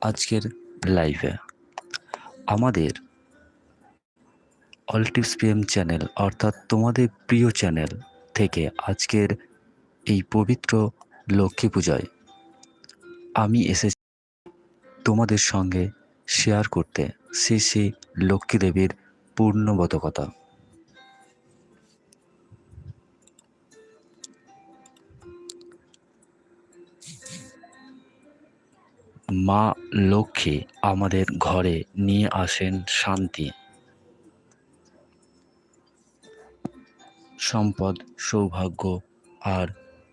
আজকের লাইভে আমাদের অলটিভস পিএম চ্যানেল অর্থাৎ তোমাদের প্রিয় চ্যানেল থেকে আজকের এই পবিত্র লক্ষ্মী পূজায় আমি এসেছি তোমাদের সঙ্গে শেয়ার করতে। শ্রী শ্রী লক্ষ্মী দেবীর পূর্ণবোধকতা মা লক্ষ্মী আমাদের ঘরে নিয়ে আসেন শান্তি। সম্পদ, সৌভাগ্য আর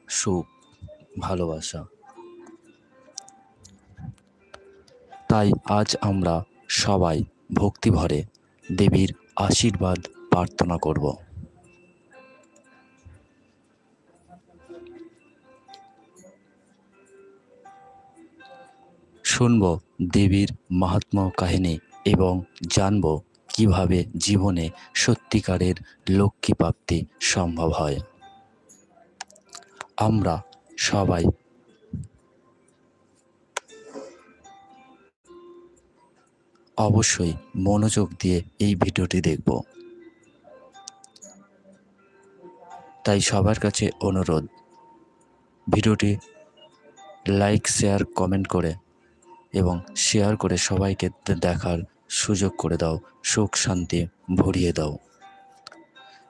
সুখ, ভালোবাসা। তাই আজ আমরা সবাই ভক্তিভরে দেবীর আশীর্বাদ প্রার্থনা করব। শুনব দেবীর মাহাত্ম্য কাহিনী এবং জানব কীভাবে জীবনে সত্যিকারের লক্ষ্মী প্রাপ্তি সম্ভব হয়। আমরা সবাই অবশ্যই মনোযোগ দিয়ে এই ভিডিওটি দেখব। তাই সবার কাছে অনুরোধ, ভিডিওটি লাইক, শেয়ার, কমেন্ট করে এবং শেয়ার করে সবাইকে দেখার সুযোগ করে দাও, সুখ শান্তি ভরিয়ে দাও।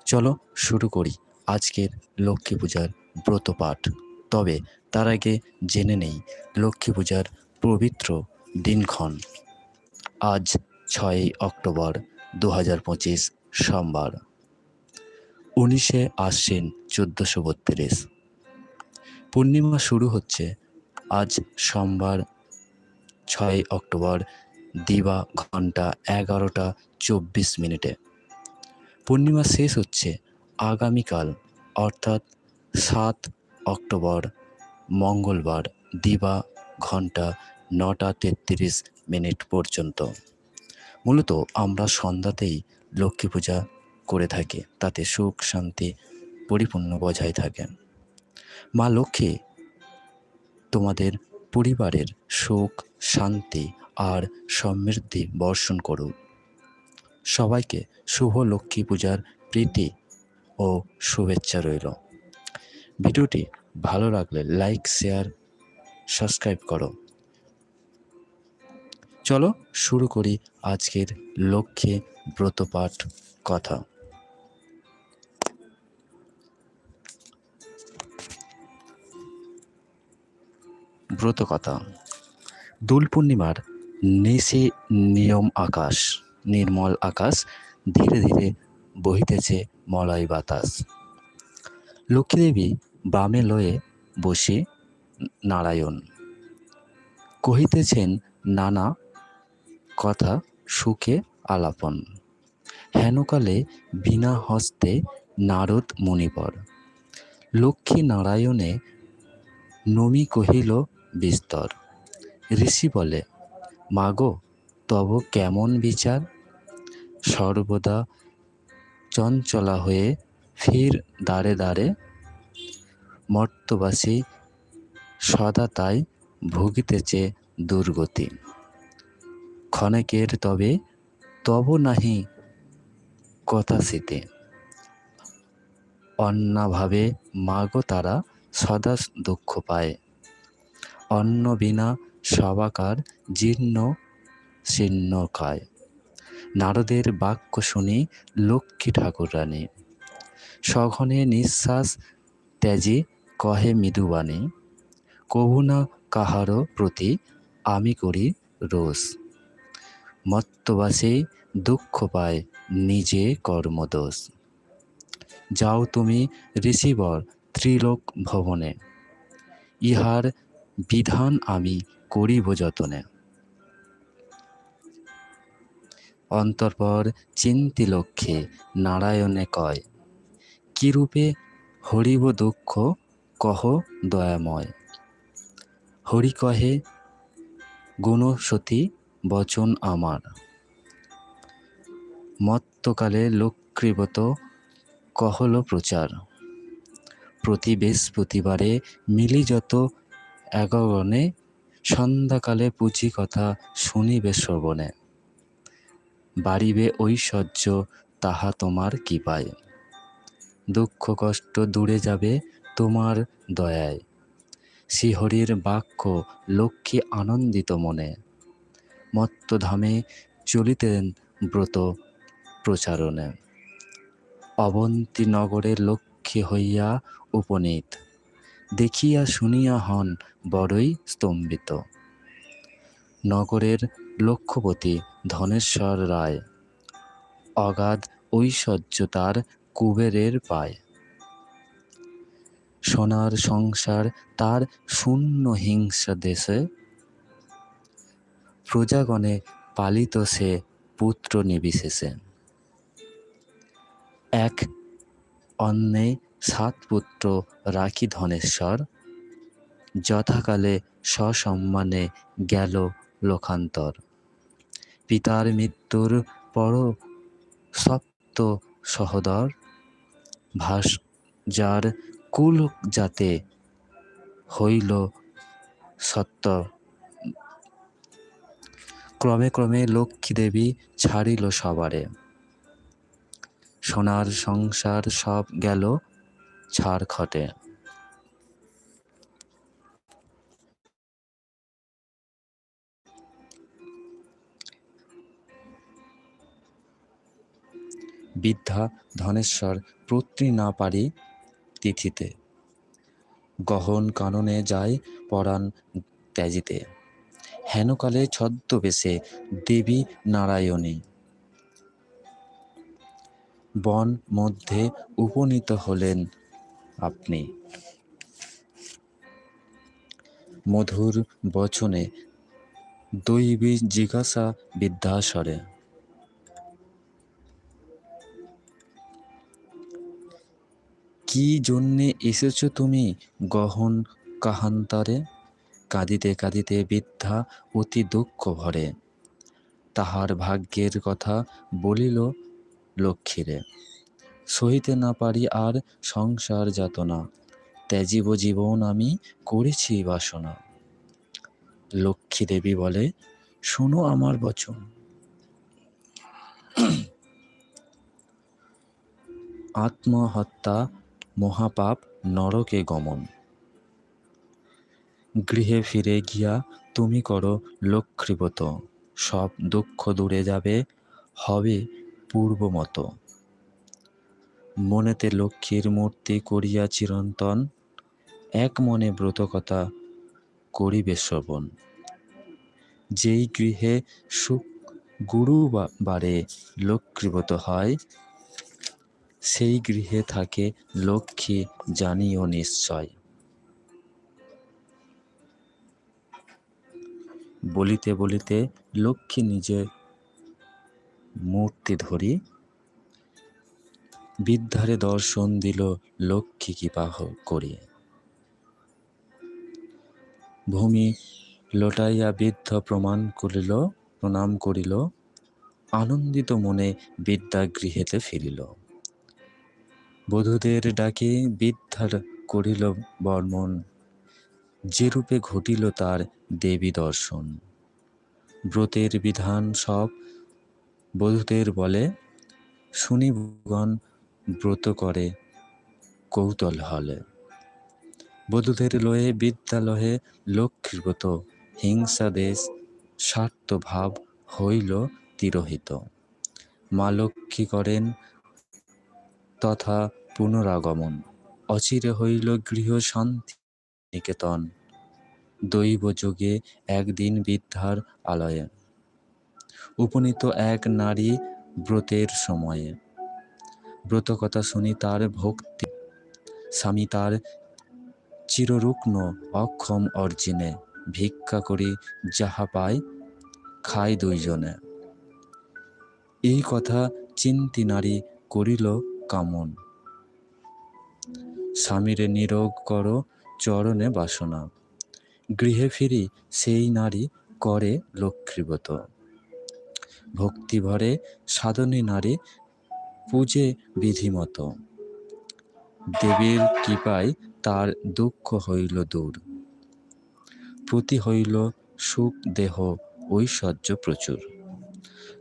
চলো শুরু করি আজকের লক্ষ্মী পূজার ব্রত পাঠ। তবে তার আগে জেনে নেই লক্ষ্মী পূজার পবিত্র দিনক্ষণ। আজ ছয়ই অক্টোবর দু হাজার পঁচিশ সোমবার। উনিশে আশ্বিন চোদ্দোশো বত্রিশ। পূর্ণিমা শুরু হচ্ছে আজ সোমবার ছয় অক্টোবর, দিবা ঘণ্টা এগারোটা চব্বিশ মিনিটে। পূর্ণিমা শেষ হচ্ছে আগামীকাল, অর্থাৎ সাত অক্টোবর, মঙ্গলবার, দিবা ঘণ্টা নটা তেত্রিশ মিনিট পর্যন্ত। মূলত আমরা সন্ধ্যাতেই লক্ষ্মী পূজা করে থাকি, তাতে সুখ, শান্তি পরিপূর্ণ বজায় থাকে। মা লক্ষ্মী তোমাদের পরিবারের সুখ, শান্তি আর সমৃদ্ধি বর্ষণ করুক। সবাইকে শুভ লক্ষ্মী পূজার প্রীতি ও শুভেচ্ছা রইল। ভিডিওটি ভালো লাগলে লাইক, শেয়ার, সাবস্ক্রাইব করো। চলো শুরু করি আজকের লক্ষ্মী ব্রতপাঠ কথা। ব্রত কথা। দোল পূর্ণিমার নিশে নিয়ম আকাশ, নির্মল আকাশ ধীরে ধীরে বহিতেছে মলয় বাতাস। লক্ষ্মীদেবী বামে লয়ে বসে নারায়ণ। কহিতেছেন, নানা, কথা সুখে আলাপন। হেনকালে বিনা হস্তে নারদ মুনিবর লক্ষ্মী নারায়ণে নমি কহিল বিস্তর। ঋষি বলে, মাগো, তব কেমন বিচার? সর্বদা চঞ্চলা হয়ে ফির দাঁড়ে দাঁড়ে মর্তবাসী, সদা তাই ভুগিতেছে দুর্গতি। ক্ষণেকের তবে তব নাহি কথা শীতে অন্নাভাবে মাগো তারা সদা দুঃখ পায়। অন্ন বিনা সবাকার জীর্ণ শীর্ণকায় নারদের বাক্য শুনি লক্ষ্মী ঠাকুর রানী। সঘনে নিঃশ্বাস ত্যাজি কহে মৃদুবাণী। কভু না কাহারও প্রতি আমি করি রোষ। মত্তবাসে দুঃখ পায় নিজে কর্মদোষ। যাও তুমি ঋষিবর ত্রিলোক ভবনে। ইহার বিধান আমি করিব যতনে। অন্তর্পর চিন্তি লক্ষ্যে নারায়ণে কয়, কিরূপে হরিব দুঃখ, কহ দয়াময়। হরি কহে গুণসতী বচন আমার। মত্তকালে লক্ষ্মীবত কহল প্রচার। প্রতি বৃহস্পতিবারে মিলি যত এগগণে সন্ধ্যাকালে পুঁজি কথা শুনিবে শ্রবণে। বাড়িবে ঐশ্বর্য, তাহা তোমার কি পায় দুঃখ কষ্ট দূরে যাবে তোমার দয়ায়। শ্রীহরির বাক্য লক্ষ্মী আনন্দিত মনে। মত্তধামে চলিতেন ব্রত প্রচারণে। অবন্তী নগরে লক্ষ্মী হইয়া উপনীত। দেখিয়া শুনিয়া হন বড়ই স্তম্ভিত। নগরের লক্ষ্যপতি ধনেশ্বর রায়। অগাধ ঐশ্বর্য তার কুবেরের পায়। সোনার সংসার তার শূন্য হিংসা দেশে। প্রজাগণে পালিত সে পুত্র নিবিশেষে। এক অন্নে সাত পুত্র রাখি ধনেশ্বর। যথাকালে সসম্মানে গেল লোকান্তর। পিতার মৃত্যুর পর সপ্ত সহদর। ভাস যার কুল যাতে হইল সত্য। ক্রমে ক্রমে লক্ষ্মী দেবী ছাড়িল সবারে। সোনার সংসার সব গেল। ছাড় খটে বিদ্যা ধনেশ্বর পুত্রী না পারি তিথিতে। গহন কাননে যায় পরাণ ত্যাজিতে। হেনকালে ছদ্মবেশে দেবী নারায়ণী। বন মধ্যে উপনীত হলেন আপনি। মধুর বচনে দৈবী জিজ্ঞাসা বিদ্যাসরে। কি জন্যে এসেছ তুমি গহন কাহান্তারে? কাঁদিতে কাঁদিতে বৃদ্ধা অতি দুঃখ ভরে। তাহার ভাগ্যের কথা বলিল লক্ষ্মীরে। সহিতে না পারি আর সংসার যাতনা। ত্যাজিব জীবন আমি করেছি বাসনা। লক্ষ্মী দেবী বলে, শোনো আমার বচন। আত্মহত্যা মহাপাপ নরকে গমন। গৃহে ফিরে গিয়া তুমি করো লক্ষ্মীবত সব দুঃখ দূরে যাবে, হবে পূর্ব মতো মনেতে লক্ষ্মীর মূর্তি করিয়া চিরন্তন, এক মনে ব্রতকথা করিবে শ্রবণ। যেই গৃহে সুখ গুরু বারে লক্ষ্মীব্রত হয়, সেই গৃহে থাকে লক্ষ্মী জানিও নিশ্চয়। বলিতে বলিতে লক্ষ্মী নিজে মূর্তি ধরি বিদ্ধারে দর্শন দিল লক্ষ্মী কৃপা করে ভূমি লোটাইয়া বৃদ্ধ প্রমাণ করিল, প্রণাম করিল, আনন্দিত মনে বিদ্যা গৃহেতে ফিরিল। বধূদের ডাকে বিদ্যার করিল বর্মন, যেরূপে ঘটিল তার দেবী দর্শন। ব্রতের বিধান সব বধূদের বলে শুনিগণ ব্রত করে কৌতল হলে। বধূদের লয়ে, বিদ্যালয়ে লক্ষ্মীব্রত, হিংসা দেশ স্বার্থ ভাব হইল তিরোহিত। মা লক্ষ্মী করেন তথা পুনরাগমন। অচিরে হইল গৃহ শান্তি নিকেতন। দৈব যোগে একদিন বিদ্যার আলয়ে। উপনীত এক নারী ব্রতের সময়ে ব্রত কথা শুনি তার ভক্তি। স্বামী তার চিররুগ্ন অক্ষম অর্জিনে ভিক্ষা করি যাহা পায় খায় দুইজনে। এই কথা চিন্তি নারী করিল কামন। স্বামীরে নিরোগ কর চরণে বাসনা। গৃহে ফিরি সেই নারী করে লক্ষ্মীব্রত। ভক্তিভরে সাধনী নারী পূজে বিধিমতো। দেবীর কৃপায় তার দুঃখ হইল দূর। প্রতি হইল সুখ দেহ ঐশ্বর্য প্রচুর।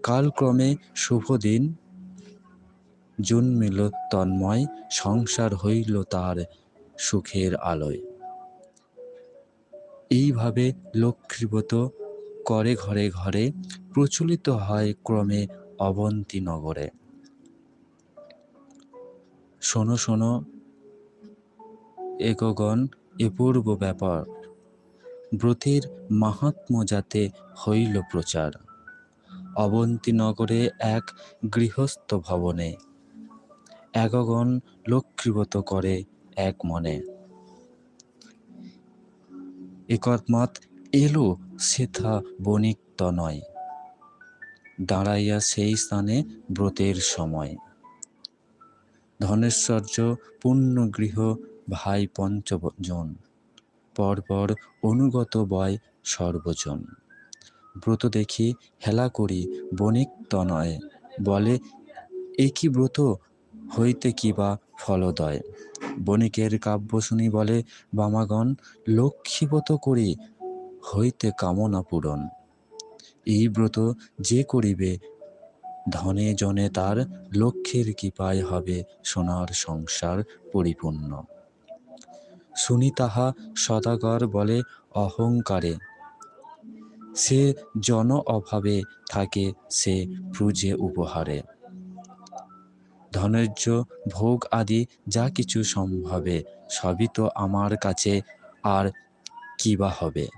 কালক্রমে শুভ দিন। জন্মিল তন্ময়, সংসার হইল তার সুখের আলোয়। এইভাবে লক্ষ্মীব্রত করে ঘরে ঘরে প্রচলিত হয় ক্রমে অবন্তী নগরে। শোনো শোনো, একগণ এপূর্ব ব্যাপার। ব্রতের মাহাত্ম যাতে হইল প্রচার। অবন্তীনগরে এক গৃহস্থ ভবনে একগণ লক্ষ্মীব্রত করে এক মনে। একৎমাত এলো সেথা বণিক নয়। দাঁড়াইয়া সেই স্থানে ব্রতের সময়। ধনেশ্বর্য পূর্ণ গৃহ ভাই পঞ্চজন। পরপর অনুগত বয় সর্বজন। ব্রত দেখি হেলা করি বণিক তনয় বলে, এ কি ব্রত? হইতে কি বা ফলদয়? বণিকের কাব্য শুনি বলে, বামাগণ, লক্ষ্মীব্রত করি, হইতে কামনা পূরণ। এই ব্রত যে করিবে ধনে জনে তার লক্ষ্যের কৃপায় হবে সোনার সংসার পরিপূর্ণ। শুনি তাহা সদাগর বলে অহংকারে। সে জন অভাবে থাকে, সে প্রুজে উপহারে। ধনর্য, ভোগ আদি যা কিছু সম্ভবে, সবই তো আমার কাছে, আর কিবা হবে?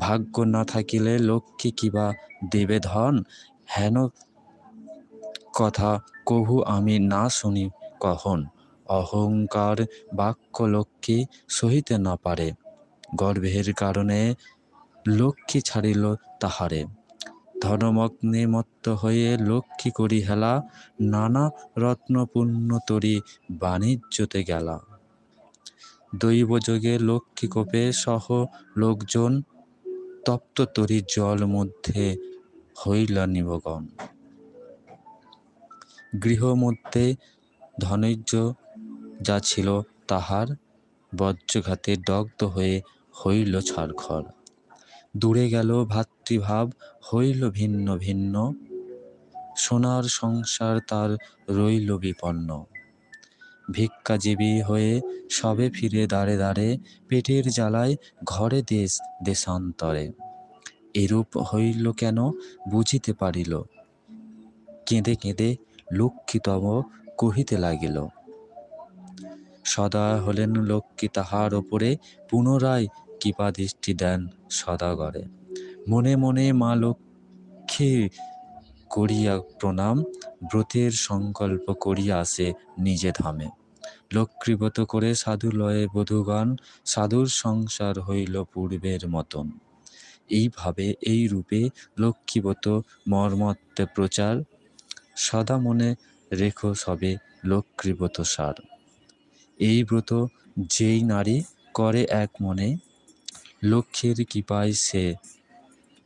ভাগ্য না থাকিলে লক্ষ্মী কিবা দেবে ধন? হেন কথা কভু আমি না শুনি কখন? অহংকার বাক্য লক্ষ্মী সহিতে না পারে। গর্ভের কারণে লক্ষ্মী ছাড়িল তাহারে। ধর্মগ্নে মত্ত হয়ে লক্ষ্মী করি হেলা, নানা রত্নপূর্ণ তরি বাণিজ্যতে গেলা। দৈবযোগে লক্ষ্মী কোপে সহ লোকজন তপ্ত তরি জল মধ্যে হইল নিবগণ গৃহ মধ্যে ধনৈর্য যা ছিল তাহার বজ্রঘাতে দগ্ধ হয়ে হইল ছাড়খড় দূরে গেল ভাতৃভাব, হইল ভিন্ন ভিন্ন। সোনার সংসার তার রইল বিপন্ন। ভিক্ষাজীবী হয়ে সবে ফিরে দাঁড়ে দাঁড়ে পেটের জ্বালায় ঘরে দেশ দেশান্তরে। এরূপ হইল কেন বুঝিতে পারিল। কেঁদে কেঁদে লক্ষ্মীতম কহিতে লাগিল, সদা হলেন লক্ষ্মী তাহার ওপরে পুনরায় কৃপা দৃষ্টি দেন সদাগরে। মনে মনে মা লক্ষ্মী করিয়া প্রণাম, ব্রতের সংকল্প করিয়া আসে নিজে ধামে। লক্ষ্মীব্রত করে সাধু লয়ে বধূগণ, সাধুর সংসার হইল পূর্বের মতন। এইভাবে এই রূপে লক্ষ্মীব্রত মর্মত্বে প্রচার সদা মনে রেখো সবে লক্ষ্মীব্রত সার। এই ব্রত যেই নারী করে এক মনে, লক্ষ্মীর কৃপায় সে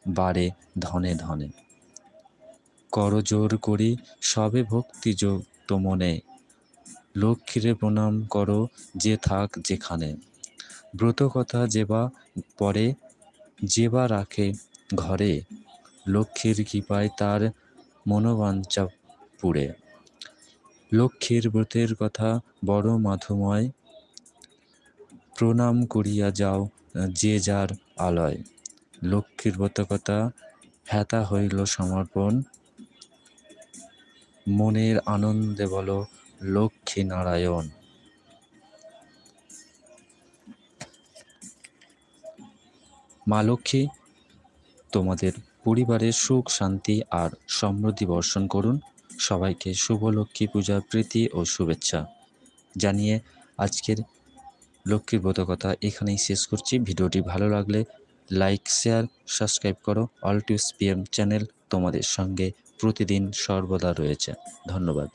বাড়ে ধনে ধনে। করজোর করি সবে ভক্তি যুক্ত মনে, লক্ষ্মীরে প্রণাম করো যে থাক যেখানে। ব্রত কথা যেবা পরে যেবা রাখে ঘরে, লক্ষ্মীর কৃপায় তার মনোবাঞ্ছা পুড়ে লক্ষ্মীর ব্রতের কথা বড় মাধুময়। প্রণাম করিয়া যাও যে যার আলয়। লক্ষ্মীর ব্রতকথা হ্যাতা হইল সমর্পণ। মনের আনন্দে বলো, লক্ষ্মী নারায়ণ। মা লক্ষ্মী, তোমাদের পরিবারের সুখ, শান্তি আর সমৃদ্ধি বর্ষণ করুন। সবাইকে শুভ লক্ষ্মী পূজার প্রীতি ও শুভেচ্ছা জানিয়ে আজকের লক্ষ্মীর কথা এখানেই শেষ করছি। ভিডিওটি ভালো লাগলে লাইক, শেয়ার, সাবস্ক্রাইব করো। অল টু পিএম চ্যানেল তোমাদের সঙ্গে প্রতিদিন সর্বদা রয়েছে। ধন্যবাদ।